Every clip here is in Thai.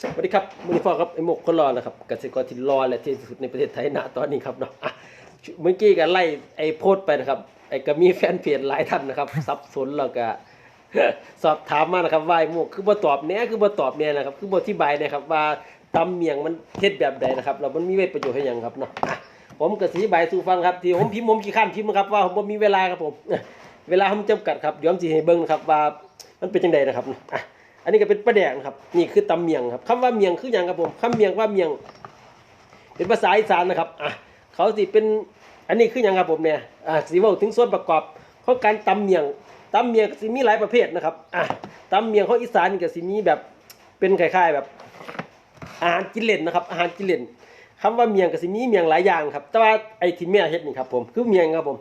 สวัสดีครับมือนี้พ่อครับไอหมกคนรอนะครับเกษตรกรที่รอและที่สุดในประเทศไทยณตอนนี้ครับเนาะเมื่อกี้ก็ไล่ไอโพสไปนะครับไอก็มีแฟนเพจหลายท่านนะครับสับสนแล้วก็สอบถามมานะครับว่าไอหมกคือบ่ตอบแหน่คือบ่ตอบแหน่นะครับคือบ่อธิบายนะครับว่าตำเมียงมันเฮ็ดแบบใดนะครับแล้วมันมีประโยชน์ให้ยังครับเนาะผมก็อธิบายสู่ฟังครับที่ผมพิมพ์ผมขี้ข้านพิมพ์นะครับว่าผมมีเวลาครับผม เวลาผมจำกัดครับเดี๋ยวผมสิให้เบิ่งนะครับว่ามันเป็นจังไดนะครับอะ อันนี้ก็เป็นปลาแดกนะครับ นี่คือตำเมียงครับคำว่าเมียงคืออย่างครับผมคำเมียงว่าเมียง เป็นภาษาอีสานนะครับอะเขาสิเป็นอันนี้คืออย่างครับผมเนี่ยอะสีว่าถึงส่วนประกอบของการตำเมียงตำเมียงก็สิมีหลายประเภทนะครับอะตำเมียงของอีสานนี่ก็สิมีแบบเป็นคล้ายๆแบบ อาหารกินเล่นนะครับ อาหารกินเล่นคำว่าเมียงก็สิมีเมียงหลายอย่างครับ แต่ว่าไอ้ที่แม่เฮ็ดนี่ครับผมคือเมียงครับผม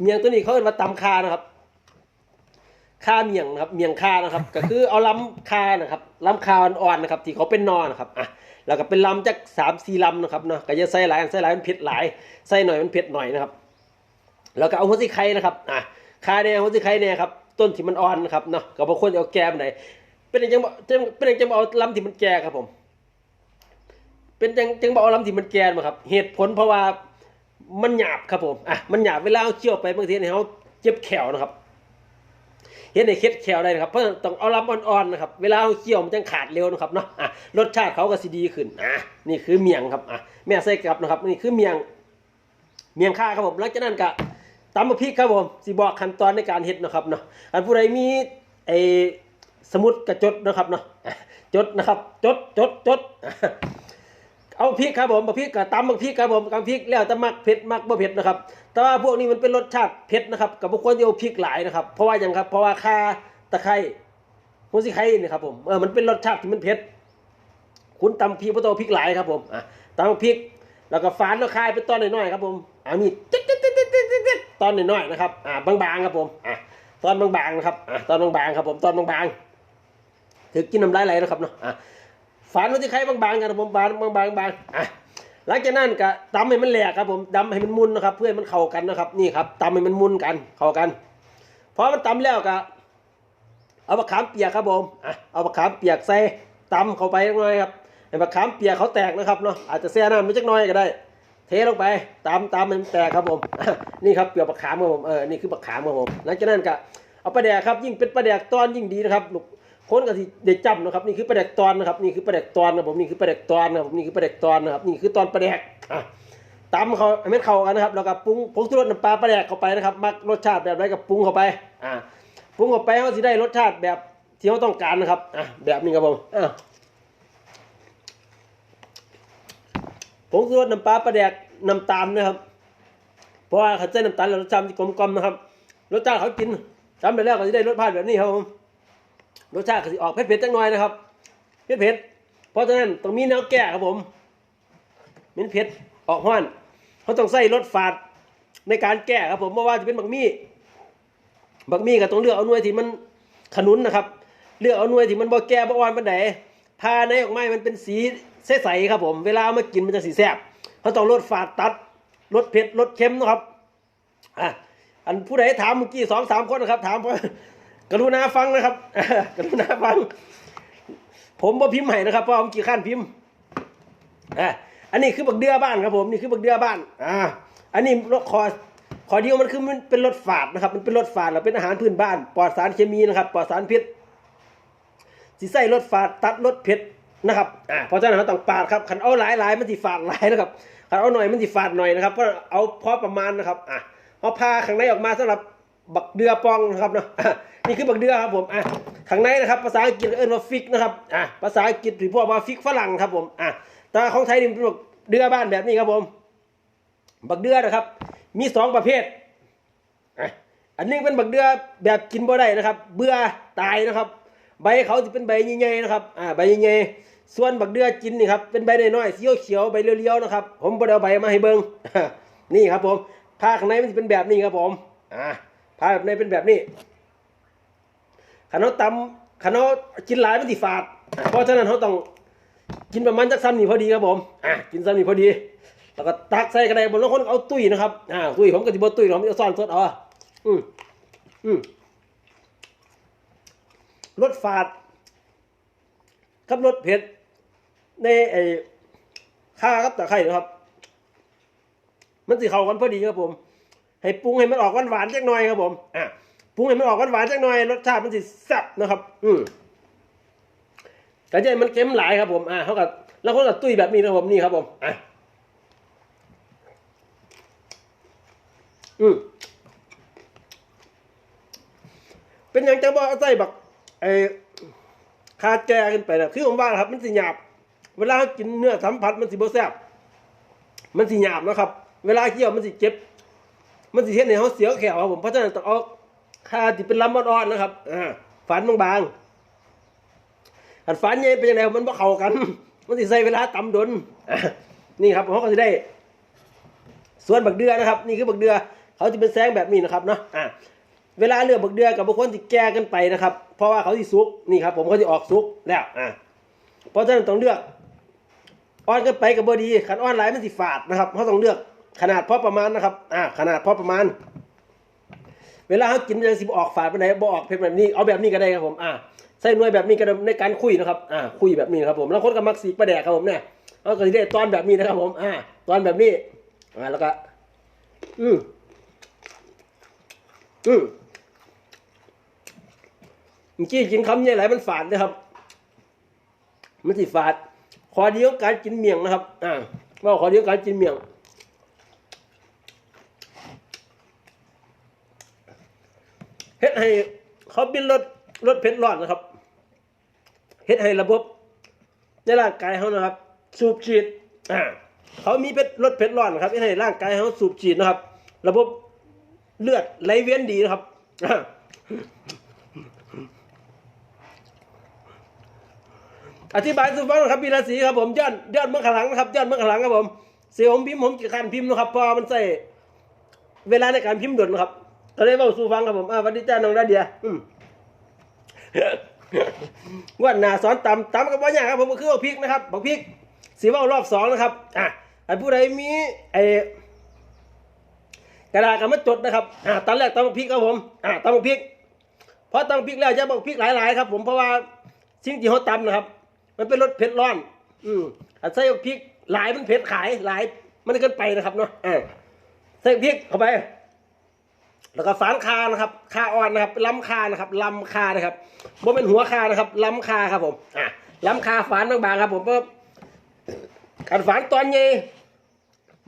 เมียงตัวนี้เขาเรียกว่าตำคานะครับ ค่าเมียงนะครับเมียงค่านะครับ ก็คือเอาลำคานะครับลำคาอ่อนๆนะครับ ที่เขาเป็นนอนนะครับอะแล้วก็เป็นลำจากสามสี่ลำนะครับเนาะก็จะใส่หลายใส่หลายมันเผ็ดหลายใส่หน่อยมันเผ็ดหน่อยนะครับ แล้วก็เอาหัวสิไข่นะครับอะคาเนี่ยหัวสิไข่เนี่ยครับต้นที่มันอ่อนนะครับเนาะก็บางคนเอาแกมไหนเป็นอย่างจังเป็นอย่างจังเอาลำที่มันแก่ครับผม เป็นจังจังเอาลำที่มันแก่มาครับ เหตุผลเพราะว่ามันหยาบครับผมอะมันหยาบเวลาเอาเคี่ยวไปบางทีเนี่ยเขาเจ็บแขวนะครับ เห็นในเคล็ดแคลได้นะครับเพราะต้องเอาลำอ่อนๆนะครับเวลาเอาเคี่ยวมันจะขาดเร็วนะครับเนาะอะรสชาติเขาก็สิดีขึ้นอะนี่คือเมียงครับอะแม่ใส่กลับนะครับนี่คือเมียงเมียงข้าครับผมหลังจากนั้นก็ตำมะพริกครับผมสิบอกขั้นตอนในการเฮ็ดนะครับเนาะอันผู้ใดมีไอสมุดกระจดนะครับเนาะจดนะครับ จดจดจด เอาพริกครับผมมะพริกกับตำมะพริกครับผมกับพริกแล้วแต่มักเผ็ดมักบ่เผ็ดนะครับ แต่ว่าพวกนี้มันเป็นรสชาติเผ็ดนะครับกับพวกคนที่เอาพริกหลายนะครับ เพราะว่าอย่างครับ เพราะว่าข่าตะไคร้หัวสิไข่นี่ครับผมเออมันเป็นรสชาติที่มันเผ็ดคุณตำพริกเพราะตัวพริกหลายครับผมอะตำพริก แล้วก็ฝานแล้วคายเป็นตอนน้อยๆครับผมอ่ามีจิ๊ดจิ๊ดจิ๊ดจิ๊ดจิ๊ดตอนน้อยๆนะครับอ่าบางๆครับผมอะตอนบางๆนะครับอะตอนบางๆครับผมตอนบางๆถือกินน้ำลายไหลนะครับเนาะอะ ฝานไว้ที่ไข่บางๆกันครับผมบางบางบางบางอะหลังจากนั้นก็ตำให้มันแหลกครับผมตำให้มันมุนนะครับ เพื่อให้มันเข้ากันนะครับ นี่ครับตำให้มันมุนกันเข้ากันพอมันตำแล้วก็เอามะขามเปียกครับผมอะเอามะขามเปียกใส่ตำเข้าไปเล็กน้อยครับให้มะขามเปียกเขาแตกนะครับเนาะอาจจะแช่น้ำนิดจักน้อยก็ได้ เทลงไปตำตำให้มันแตกครับผมอะนี่ครับเปียกมะขามครับผมเออนี่คือมะขามครับผมหลังจากนั้นก็เอาปลาแดกครับยิ่งเป็นปลาแดกตอนยิ่งดีนะครับลูก คนก็สิเด็ดจำนะครับนี่คือปลาแดกตอนนะครับนี่คือปลาแดกตอนนะผมนี่คือปลาแดกตอนนะครับนี่คือปลาแดกตอนนะครับนี่คือตอนปลาแดกอะตำเขาให้มันเขากันนะครับแล้วก็ปรุงผงชูรสน้ำปลาปลาแดกเข้าไปนะครับมักรสชาติแบบไหนก็ปรุงเข้าไปอะปรุงเข้าไปเขาสิได้รสชาติแบบที่เขาต้องการนะครับอะแบบนี้ครับผมอะผงชูรสน้ำปลาปลาแดกน้ำตาลนะครับเพราะว่าเขาใส่น้ำตาลแล้วรสชาติกลมกลมนะครับรสชาติเขากินทำไปแล้วก็จะได้รสชาติแบบนี้ครับผม รสชาติก็สิออกเผ็ดๆจังหน่อยนะครับเผ็ดๆเพราะฉะนั้นต้องมีแนวแก้ครับผมมันเผ็ดออกห้อนเขาต้องใส่รสฝาดในการแก้ครับผมเพราะว่าจะเป็นบักมี่บักมี่ก็ต้องเลือกเอาหน่วยที่มันขนุนนะครับเลือกเอาหน่วยที่มันบ่แก่บ่อ่อนปานใดพาในออกไม้มันเป็นสีใสๆครับผมเวลาเอามากินมันจะสีแซ่บเขาต้องรสฝาดตัดรสเผ็ดรสเค็มนะครับอะอันผู้ใดถามเมื่อกี้สองสามคนนะครับ ถามเพราะ กรุณาฟังนะครับกรุณาฟัง ผมบ่พิมพ์ให้นะครับเพราะผมกี่ขั้นพิมพ์อะอันนี้คือบักเดือบ้านครับผมนี่คือบักเดือบ้านอ่าอันนี้รถคอขอเดียวมันคือมันเป็นรถฝาดนะครับ มันเป็นรถฝาดแล้วเป็นอาหารพื้นบ้านปลอดสารเคมีนะครับปลอดสารพิษสิใส่รถฝาดตัดรถเผ็ดนะครับอ่าเพราะฉะนั้นเราต้องปาดครับขันเอาหลายหลายมันสิฝาดหลายนะครับขันเอาหน่อยมันสิฝาดหน่อยนะครับเพราะเอาพอประมาณนะครับอะเอาพาข้างในออกมาสำหรับ บักเดือปองนะครับเนาะนี่คือบักเดือครับผมอะข้างในนะครับภาษาอังกฤษเอิ้นว่าฟิกนะครับอะภาษาอังกฤษหรือพวกว่าฟิกฝรั่งครับผมอะแต่ของไทยนี่เป็นบักเดือบ้านแบบนี้ครับผม บักเดือนะครับ มีสองประเภทอะอันหนึงเป็นบักเดือแบบกินบ่ได้นะครับ เบื่อตายนะครับ ใบเขาจะเป็นใบใหญ่ๆนะครับอ่าใบใหญ่ๆส่วนบักเดือกินนี่ครับเป็นใบน้อยๆสีเขียวๆใบเรียวๆนะครับ ผมบ่ได้เอาใบมาให้เบิงนี่ครับผมผ้าข้างในมันจะเป็นแบบนี้ครับผมอ่า ผ้าแบบในเป็นแบบนี้ขันเขาตำขันเขากินหลายมันสิฝาดอะเพราะฉะนั้นเขาต้องกินประมาณจักซ้ำนี่พอดีครับผมอะกินซ้ำนี่พอดี แล้วก็ตักใส่กระไดบนแล้วคนเอาตุ้ยนะครับอ่าตุ้ยผมก็จะบตุ้ยผมจะซ่อนสดเอาอืมอืมรสฝาดกับรสเผ็ดในไอ้ข้ากับตะไคร้นะครับ มันสิเข้ากันพอดีครับผม ให้ปรุงให้มันออกหวานหวานๆจักหน่อยครับผมอะปรุงให้มันออกหวานหวานๆจักหน่อยรสชาติมันสิแซ่บนะครับ อืมแต่ใจมันเค็มหลายครับผมอะเขากับแล้วเขากับตุ้ยแบบนี้นะครับผมนี่ครับผมอะอืมเป็นอย่างจะบอกเอาใส่บักไอ้คาแจขึ้นไปนะคือผมว่าครับ มันสิหยาบ เวลากินเนื้อสัมผัสมันสิบ่แซ่บมันสิหยาบนะครับ เวลาเคี่ยวมันสิเจ็บ มันสิเฮ็ดให้เขาเสียวแขวครับผมเพราะฉะนั้นต้องเอาคาที่เป็นลำอ่อนๆนะครับอ่าฝันบางๆอันฝันใหญ่เป็นยังไงมันบ่เข้ากัน มันสิใส่เวลาตำดนนี่ครับเขาก็จะได้ ส่วนบักเดือนะครับ นี่คือบักเดือเขาจะเป็นแสงแบบนี้นะครับเนาะอ่าเวลาเลือกบักเดือกับบางคนที่แก่กันไปนะครับ เพราะว่าเขาที่ซุกนี่ครับ ผมเขาจะออกซุกแล้วอ่าเพราะฉะนั้นต้องเลือกอ่อนกันไปกับบดีขันอ่อนหลายมันสิฝาดนะครับเขาต้องเลือก ขนาดพอประมาณนะครับอ่าขนาดพอประมาณ เวลาเขากินจะสิบออกฝาดไปไหนบ่ออกเผ็แบบนี้เอาแบบนี้ก็ได้ครับผมอ่าใส่หน่วยแบบนี้ก็ได้ในการคุยนะครับอ่าคุยแบบนี้นะครับผมแล้วคนก็มักสีประแดกครับผมเนี่ยเขาก็ได้ตอนแบบนี้นะครับผมอ่าตอนแบบนี้อ่าแล้วก็อืมอืมเมื่อกี้กินคำใหญ่หลายมันฝาดนะครับ มันสิฝาดขอเดียวการกินเมี่ยงนะครับ อ่าว่าขอเดียวการกินเมี่ยง เฮ็ดให้เขาบินรถรถเพชรร้อนนะครับเฮ็ดให้ระบบในร่างกายเขานะครับ สูบฉีดอ่าเขามีเพชรรถเพชรร้อนครับเฮ็ดให้ร่างกายเขาสูบฉีดนะครับ ระบบเลือดไหลเวียนดีนะครับอธิบายสู่ฟังนะครับพีราศีครับผมยอนย้อนเมื่อขลังนะครับยอนเมื่อขลังครับผมเสียผมพิมพ์ผมจะการพิมพ์นะครับพราะมันใส่เวลาในการพิมพ์ด่วนนะครับ ก็เลยเว่าสู่ฟังครับผมอ่าวันนี้จ้าน้องนาเดียอืมวันหนาสอนตำตำกับว่าอย่างครับผมก็คือเอาพริกนะครับบอกพริกสีว่ารอบสองนะครับอะไอ้ผู้ใดมีไอ้กระดาษกับมาจดนะครับอ่าตอนแรกตำพริกครับผมอ่าตำพริกเพอตำพริกแล้วจะบอกพริกหลายๆครับ ผมเพราะว่าสิ่งที่เขาตำนะครับ มันเป็นรสเผ็ดร้อน อืมอันใส่บักพริกหลายมันเผ็ดขายหลายมันเกินไปนะครับเนาะอ่าใส่พริกเข้าไป แล้วก็ฝานคานะครับคาอ่อนนะครับลำคานะครับลำคานะครับบ่เป็นหัวคานะครับลำคาครับผมอะลำคาฝานบางๆครับผมเพิ่มการฝานตอนเย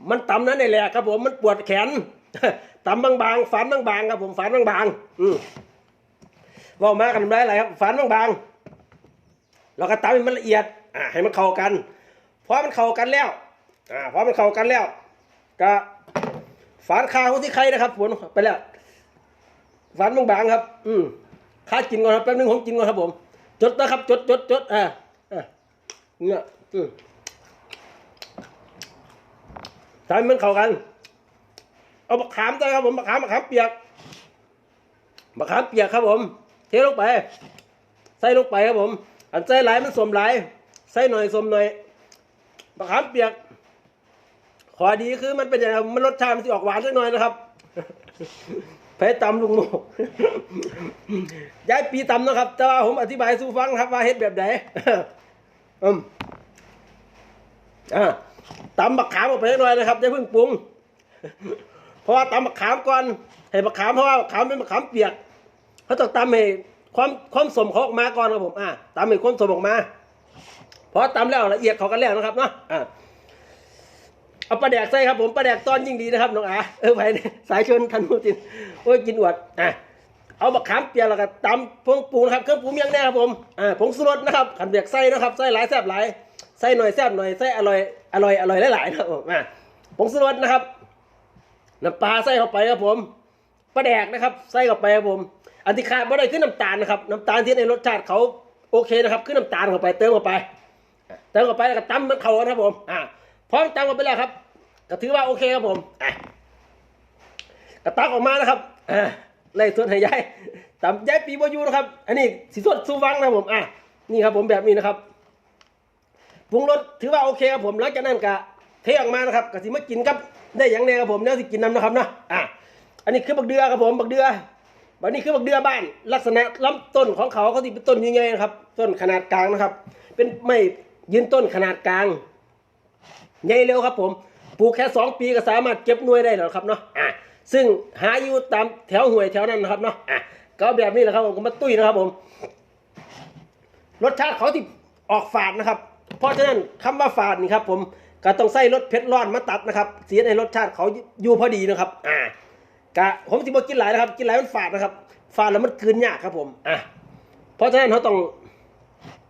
มันต่ำนั้นนี่แหละครับผมมันปวดแขนต่ำบางๆฝานบางๆครับผมฝานบางๆอืมว่ามากันได้หลายครับฝานบางๆแล้วก็ตำให้มันละเอียดอะให้มันเข้ากันพอมันเข้ากันแล้ว อ่าพอมันเข้ากันแล้ว ก็ฝานคาของที่ใครนะครับผมไปแล้ว ฝานบางๆครับ อืมข้ากินก่อนครับแป๊บนึงผมกินก่อนครับผม จดนะครับ จดจดจดอ่าอ่าเนี่ยอืมทำให้มันเข้ากัน เอามะขามใส่ครับผมมะขามมะขามเปียกมะขามเปียกครับผม เทลงไป ใส่ลงไปครับผม อันใส่หลายมันสมหลาย ใส่หน่อยสมหน่อยมะขามเปียก ขอดีคือมันเป็นอย่างมันรสชาติมันสิออกหวานสักหน่อยนะครับ ไปตำลุงโมย้ายปีตำนะครับ แต่ว่าผมอธิบายสู่ฟังครับว่าเฮ็ดแบบไหนอืมอ่าตำบักขามออกไปเล็กน้อยนะครับอย่าเพิ่งปรุง เพราะว่าตำบักขามก่อนให้บักขามเพราะว่าบักขามเป็นบักขามเปียกเขาต้องตำให้ความความสมเขาออกมาก่อนครับผม อ่าตำให้ความสมออกมาพอตำแล้วละเอียดเขากันแล้วนะครับเนาะอ่า เอาปลาแดกใส่ครับผมปลาแดกตอนยิ่งดีนะครับน้องอาเออไปเนี่ยสายชนทันมูตินโอ้ยกินอวดอะเอาบักขามเปียกแล้วก็ตำพงปรุงนะครับเครื่องปรุงยังแน่ครับผมอ่าผงสุรสนะครับขันเบียกไส้นะครับไส้หลายแซ่บหลายไส้หน่อยแซ่บหน่อยไส้อร่อยอร่อยอร่อยหลายๆนะครับผมอ่าผงสุรสนะครับน้ำปลาใส่เข้าไปครับผมปลาแดกนะครับใส่เข้าไปครับผมอันที่ขาดไม่ได้คือน้ำตาลนะครับน้ำตาลที่ในรสชาติเขาโอเคนะครับคือน้ำตาลเข้าไปเติมเข้าไปเติมเข้าไปแล้วก็ตำมันเข้ากันครับผมอ่า พร้อมตำกันไปแล้วครับ ก็ถือว่าโอเคครับผมกระตักออกมานะครับอ่าไล่ส่วนให้ยายตำยายปีบอยูนะครับ อันนี้สีสดสูวังนะผมอะนี่ครับผมแบบนี้นะครับปรุงรสถือว่าโอเคครับผมหลังจากนั้นก็เทออกมานะครับก็สิมากินกับได้อย่างแน่ครับผมเนี่ยสิกินน้ำนะครับนะอะอันนี้คือบักเดือครับผมบักเดือบัดนี้คือบักเดือบ้าน ลักษณะลำต้นของเขาเขาที่เป็นต้นยังไงนะครับ ต้นขนาดกลางนะครับ เป็นไม่ยืนต้นขนาดกลาง ใหญ่เร็วครับผมปลูกแค่สองปีก็สามารถเก็บหน่วยได้แล้วครับเนาะอะซึ่งหาอยู่ตามแถวห่วยแถวนั้นนะครับเนาะอะก็แบบนี้แหละครับผมก็มาตุ้ยนะครับผม รสชาติเขาที่ออกฝาดนะครับ เพราะฉะนั้นคำว่าฝาดนี่ครับ ผมก็ต้องใส่รสเผ็ดร้อนมาตัดนะครับ เสียในรสชาติเขาอยู่พอดีนะครับ อ่ากะผมสิบ่กินหลายนะครับ กินหลายมันฝาดนะครับ ฝาดแล้วมันกืนยากครับผมอะเพราะฉะนั้นเขาต้อง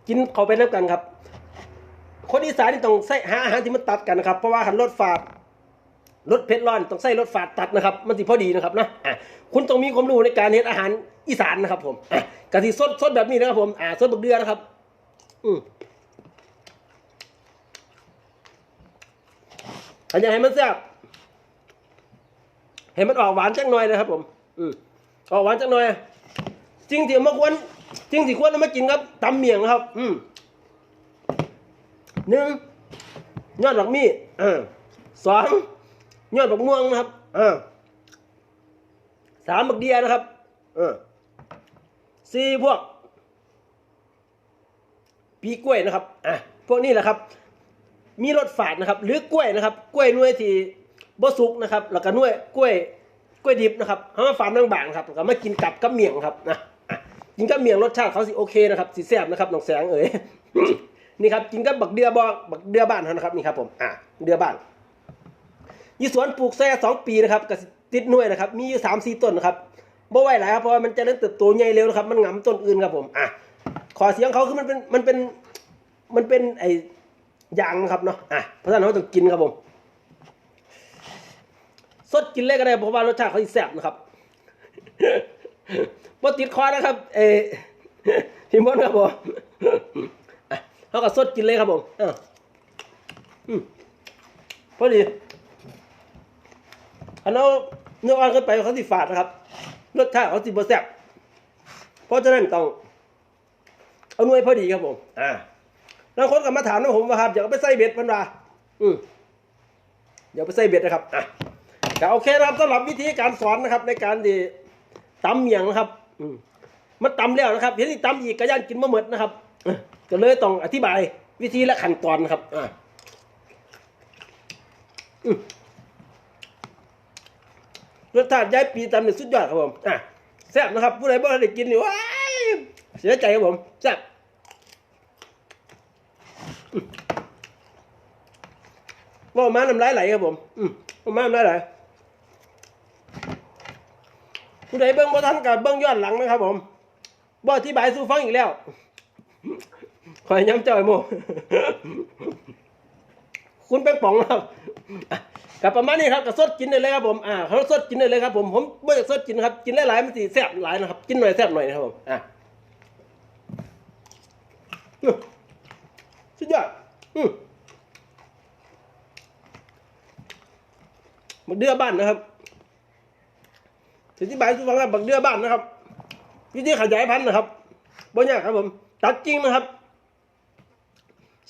กินเขาไปน้ำกันครับ คนอีสานนี่ต้องใส่หาอาหารที่มันตัดกันนะครับ เพราะว่าหันรสฝาดรสเผ็ดร้อนต้องใส่รสฝาดตัดนะครับ มันสิพอดีนะครับนะอะคุณต้องมีความรู้ในการเฮ็ดอาหารอีสานนะครับ ผมอะกะทิสดสดแบบนี้นะครับ ผมอ่าสดบักเดือนะครับ อืมอันอยากให้มันแซ่บให้มันออกหวานจังหน่อยนะครับ ผม อืมออกหวานจังหน่อยจริงที่มาควรจริงที่ควรเอามากินครับตำเมี่ยงนะครับ อืม หนึ่งยอดดอกมีเออสองยอดดอกม่วงนะครับสามบักเดียนะครับสี่พวก ปีกล้วยนะครับอะพวกนี้แหละครับ มีรสฝาดนะครับ หรือกล้วยนะครับ กล้วยหน่ยที่บสุกนะครับ แล้วก็หน่ยกล้วยกล้วยดิบนะครับเอามาฝานบางๆครับแล้วก็มากินกับกับเมี่ยงครับนะกินกับเมี่ยงรสชาติเขาสิโอเคนะครับสิแซ่บนะครับน้องแสงเอ๋ย นี่ครับกินกับบักเดือบอบักเดือบ้านเขานะครับนี่ครับผมอะเดือบ้านยี่สวนปลูกแซ่สองปีนะครับก็สิติดหน่วยนะครับ มีอยู่สามสี่ต้นนะครับบ่ไหวหลายครับเพราะมันจะเริ่มเติบโตใหญ่เร็วนะครับ มันหงำต้นอื่นครับผมอะขอเสียงเขาคือมันเป็นมันเป็นมันเป็นไอ้ยางนะครับเนาะอะเพราะฉะนั้นเราต้องกินครับผม สดกินเลยก็ได้เพราะว่ารสชาติเขาแซ่บนะครับบ่ติดคอนะครับ เอพี่มดครับผม เขาก็สดกินเลยครับผมอะอืมพอดีอันเอาเนื้ออ่อนขึ้นไปเขาสิฝาดนะครับรสชาติเขาสิบ่แซ่บเพราะฉะนั้นต้องเอาหน่วยพอดีครับผม อ่าแล้วคนก็มาถามนะผมว่าครับอยากเอาไปใส่เบ็ดมันว่าอืมเดี๋ยวไปใส่เบ็ดนะครับอะก็โอเคนะครับสำหรับวิธีการสอนนะครับ ในการที่ตำเมียงนะครับ อืมมันตำแล้วนะครับเห็นที่ตำอีกก็ย่านกินมาหมดนะครับเอ้อ ก็เลยต้องอธิบายวิธีและขั้นตอนนะครับอ่าอืมรสชาติย้ายปีตำเนี่ยสุดยอดครับผมอะแซ่บนะครับ ผู้ใดบ่ได้กินนี่ว้ายเสียใจครับผมแซ่บว่ามาน้ำลายไหลครับผม อืมว่ามาน้ำลายไหลผู้ใดเบิ้งบ่ทันกับเบิ้งย้อนหลังนะครับผมบ่อธิบายสู่ฟังอีกแล้ว คอยย้ำเจ้าไอ้โมคุณเป็นป๋องครับกับประมาณนี้ครับกับสดกินได้เลยครับผมอ่าเขาสดกินได้เลยครับผมผมไม่อยากสดกินครับกินหลายๆมันสิแซ่บหลายนะครับกินหน่อยแซ่บหน่อยนะครับผมอะสุดยอดอืมบักเดือบ้านนะครับอธิบายให้ฟังครับบักเดือบ้านนะครับ วิธีขยายพันธุ์นะครับบ่ยากครับผม ตัดจริงนะครับ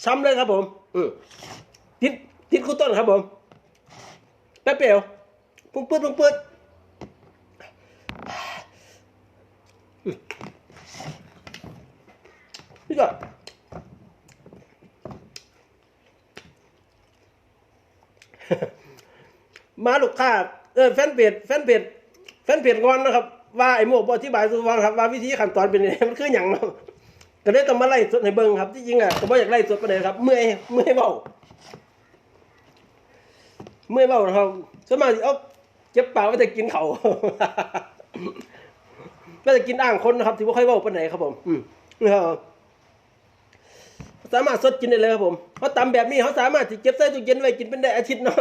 ซ้ำเลยครับผมอืมติดติดคู่ต้นครับผมแป๊บเดียวปุ้งปืดปุ้งปืดอืมนี่ก็มาลูกค้าเออแฟนเพจแฟนเพจแฟนเพจงอนนะครับ ว่าไอ้โมกบอธิบายสู่ฟังครับว่าวิธีขั้นตอนเป็นยังไงมันคืออย่างเนาะ ก็เลยต้องมาไล่สดให้เบิ่งครับที่จริงอะก็บ่อยากไล่สดไปเลยครับ เมื่อยเมื่อยเบาเมื่อยเบาครับสมากสิเอาเจ็บปากไว้แต่กินเขาวก็จะกินอ่างคนนะครับที่บ่ค่อยเบาปไหนครับผม อืมนะครับสามารถสดกินได้เลยครับผมเขาตำแบบนี้เขาสามารถที่เก็บใส่ตู้เย็นไว้กินเป็นได้อาทิตย์เนาะ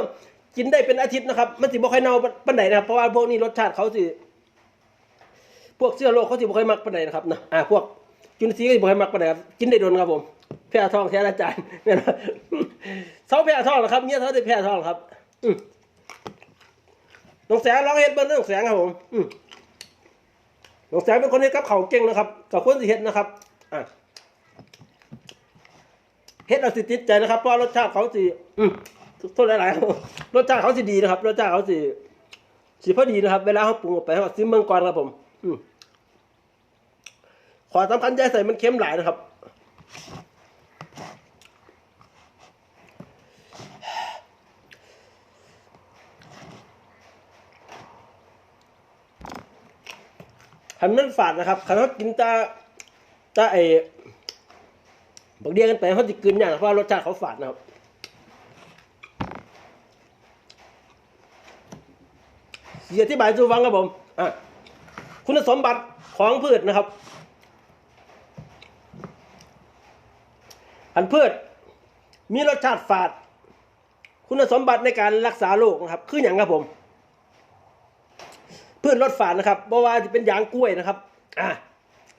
กินได้เป็นอาทิตย์นะครับ มันสิบ่ค่อยเน่าปานใดนะครับ เพราะว่าพวกนี้รสชาติเขาสิ พวกเชื้อโรคเขาสิบ่ค่อยมักปานใดนะครับนะ อ่า พวก จุลินทรีย์ก็สิบ่ค่อยมักปานใดครับกินได้โดนครับผมแพ้ท้องแท้อาจารย์เนี่ยนะเสาแพ้ท้องเหรอครับเนี่ยเขาได้แพ้ท้องครับอืมน้องแสงร้องเฮ็ดเบิ้ลเรื่องแสงครับผมอืมน้องแสงเป็นคนเฮ็ดกับเขาวเก่งนะครับกับคนสิเฮ็ดนะครับอ่าเฮ็ดเอาสิติดใจนะครับเพราะรสชาติเขาสิอืมโทษหลายๆรสชาติเขาสิดีนะครับรสชาติเขาสิสิพอดีนะครับ เวลาเขาปรุงออกไปเขาซิมเมืองก่อนครับผม อืม ขอสำคัญใจใส่มันเค็มหลายนะครับขันมันฝาดนะครับขันเขากินตาตาไอ้บักเดียกันไปเขาจะกินอย่างเพราะว่ารสชาติเขาฝาดนะครับเสียอธิบายสู่ฟังครับผม อะ คุณสมบัติของพืชนะครับันพืช มีรสชาติฝาด คุณสมบัติในการรักษาโรคนะครับ คืออย่างครับผม พืชลดฝาดนะครับเพราะว่าจะเป็นยางกล้วยนะครับ อ่า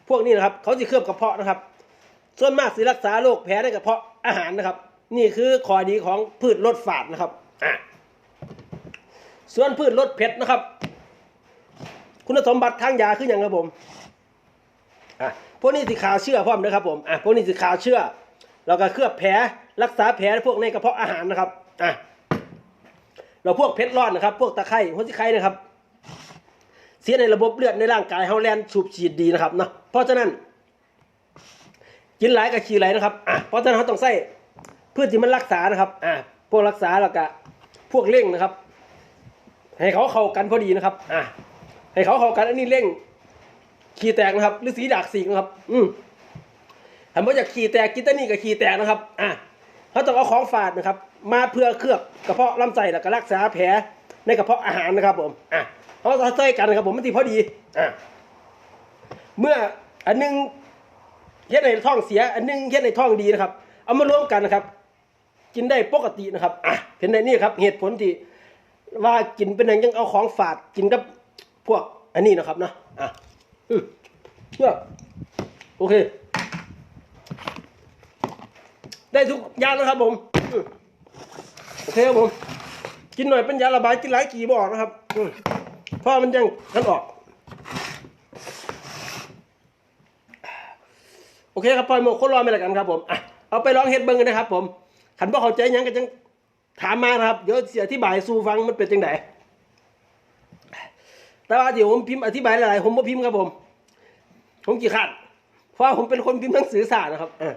พวกนี้นะครับ เขาจะเคลือบกระเพาะนะครับ ส่วนมากสิรักษาโรคแพ้ในกระเพาะอาหารนะครับ นี่คือข้อดีของพืชลดฝาดนะครับ อ่าส่วนพืชลดเผ็ดนะครับ คุณสมบัติทางยาคืออย่างครับผม อะพวกนี้สิขาเชื่อพร้อมนะครับผม อะพวกนี้สิขาเชื่อ แล้วก็เคลือบแผลรักษาแผลพวกในกระเพาะอาหารนะครับอะเราพวกเพชรร้อนนะครับ พวกตะไคร้หัวสิไคร้นะครับ เสียในระบบเลือดในร่างกายเฮาแลนสูบฉีดดีนะครับเนาะเพราะฉะนั้น กินหลายกับขี้ไหลายนะครับอะเพราะฉะนั้นเขาต้องใส่เพื่อที่มันรักษานะครับอะพวกรักษาแล้วก็พวกเร่งนะครับ ให้เขาเข้ากันพอดีนะครับอะให้เขาเข้ากันอันนี้เร่ง ขี้แตกนะครับ หรือสีดากสีนะครับ อืม ถ้าว่ากขี้แตกกินแตนี่กับขี้แตกนะครับอะเขาต้องเอาของฝาดนะครับ มาเพื่อเคลือบกระเพาะลำไส้แล้วก็รักษาแผลในกระเพาะอาหารนะครับผมอะเขาจะใส่กันนะครับผมมันทีพอดีอะเมื่ออันหนึงเฮ็ดในท้องเสีย อันหนึงเฮ็ดในท้องดีนะครับ เอามารวมกันนะครับ กินได้ปกตินะครับอะเห็นในนี่ครับ เหตุผลที่ว่ากินเป็นอย่างยังเอาของฝาดกินกับพวกอันนี้นะครับนะอะอืมเพื่อโอเค ได้ทุกอย่างนะครับผมโอเคครับผม กินหน่อยเป็นยาระบายกินหลายกี่บอกนะครับเพราะมันยังกันออก โอเคครับปล่อยหมกคนรอไม่ละกันครับผมอะเอาไปลองเฮ็ดเบิ้งกันนะครับ ผมขันบ่เข้าใจยังก็จังถามมานะครับ เดี๋ยวสิอธิบายสู่ฟังมันเป็นจังไดแต่ว่าเดี๋ยวผมพิมพ์อธิบายหลายๆผมบ่พิมพ์ครับผม ผมกี่ขาดเพราะว่าผมเป็นคนพิมพ์หนังสือศาสารนะครับอะ